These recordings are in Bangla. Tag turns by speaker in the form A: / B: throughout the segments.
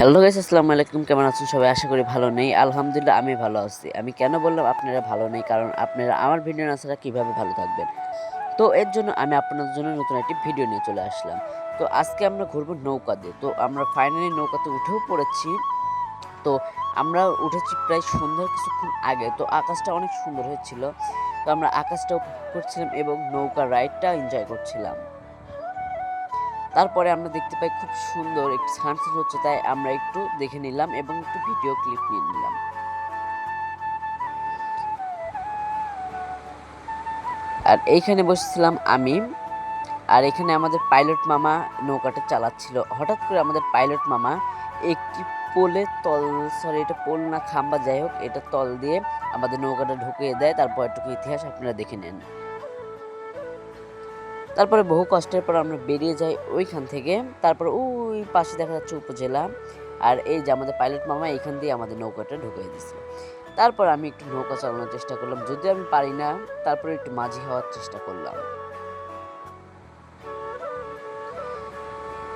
A: হ্যালো গাইস আসসালামু আলাইকুম। কেমন আছেন সবাই? আশা করি ভালো নেই। আলহামদুলিল্লাহ, আমি ভালো আছি। আমি কেন বললাম আপনারা ভালো নেই? কারণ আপনারা আমার ভিডিও না ছাড়া কীভাবে ভালো থাকবেন? তো এর জন্য আমি আপনাদের জন্য নতুন একটি ভিডিও নিয়ে চলে আসলাম। তো আজকে আমরা ঘুরবো দিয়ে। তো আমরা ফাইনালি নৌকাতে উঠেও পড়েছি। তো আমরা উঠেছি প্রায় সন্ধ্যার কিছুক্ষণ আগে। তো আকাশটা অনেক সুন্দর হয়েছিল। তো আমরা আকাশটা উপভোগ করছিলাম এবং নৌকা রাইডটা এনজয় করছিলাম। তারপরে আমরা দেখতে পাই খুব সুন্দর একটি সানসেট হচ্ছে, তাই আমরা একটু দেখে নিলাম এবং একটু ভিডিও ক্লিপ নিয়ে নিলাম। আর এইখানে বসেছিলাম আমি, আর এখানে আমাদের পাইলট মামা নৌকাটা চালাচ্ছিল। হঠাৎ করে আমাদের পাইলট মামা একটি পোলে তল সরি এটা পোল না খাম্বা, যাই হোক, এটা তল দিয়ে আমাদের নৌকাটা ঢুকিয়ে দেয়। তারপর একটু ইতিহাস আপনারা দেখে নেন। তারপরে বহু কষ্টের পর আমরা বেরিয়ে যাই ওইখান থেকে। তারপরে ওই পাশে দেখা যাচ্ছে উপজেলা। আর এই যে আমাদের পাইলট মামা, এইখান দিয়ে আমাদের নৌকাটা ঢুকিয়ে দিছিল তারপর আমি একটু নৌকা চালানোর চেষ্টা করলাম। যদি আমি পারি না, তারপরে একটু মাঝি হওয়ার চেষ্টা করলাম।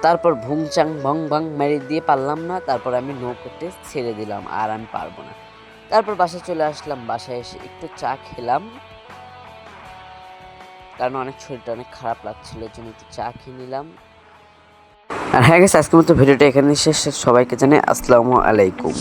A: তারপর ভুংচাং ভং ভং মেরে দিয়ে পারলাম না। তারপর আমি নৌকাতে ছেড়ে দিলাম, আর আমি পারব না। তারপর বাসায় চলে আসলাম। বাসায় এসে একটু চা খেলাম। কারণ অনেক শরীরটা অনেক খারাপ লাগছিল জন্য একটু চা খেয়ে নিলাম। আর হ্যাঁ গেছে আজকের মতো ভিডিওটা এখানে শেষ। সবাইকে জানে আসসালামু আলাইকুম।